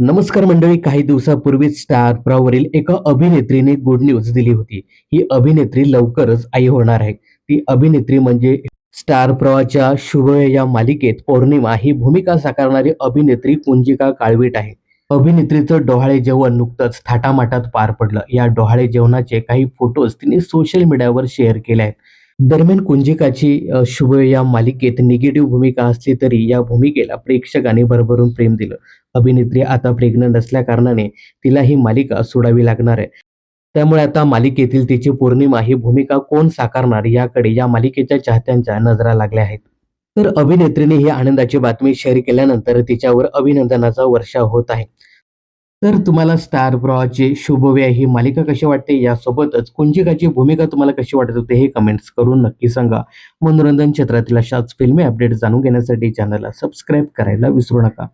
नमस्कार मंडळी काही दिवसापूर्वीच स्टार प्रवावरील एका अभिनेत्रीने गुड न्यूज दिली होती. ही अभिनेत्री लवकरच आई होणार आहे. ती अभिनेत्री म्हणजे स्टार प्रवाच्या शुभ या मालिकेत पौर्णिमा ही भूमिका साकारणारी अभिनेत्री कुंजिका काळवीट आहे. अभिनेत्रीचं डोहाळे जेवण नुकतंच थाटामाटात पार पडलं. या डोहाळे जेवणाचे काही फोटोज तिने सोशल मीडियावर शेअर केले आहेत. दरम्यान कुंजिकाची शुभ या मालिकेत निगेटिव्ह भूमिका असली तरी या भूमिकेला प्रेक्षकांनी भरभरून प्रेम दिलं. अभिनेत्री आता प्रेग्नंट असल्याकारणाने तिला ही मालिका सोडावी लागणार आहे. त्यामुळे आता मालिकेतील तिची पौर्णिमा ही भूमिका कोण साकारणार याकडे या मालिकेच्या चाहत्यांच्या नजरा लागल्या आहेत. तर अभिनेत्रीने ही आनंदाची बातमी शेअर केल्यानंतर तिच्यावर अभिनंदनाचा वर्षाव होत आहे. तर तुम्हाला स्टार ब्रॉचे शुभव्या ही मालिका कशी वाटते? यासोबतच कुंजिकाची भूमिका तुम्हाला कशी वाटत होते हे कमेंट्स करून नक्की सांगा. मनोरंजन क्षेत्रातील अशाच फिल्मी अपडेट जाणून घेण्यासाठी चॅनलला सबस्क्राईब करायला विसरू नका.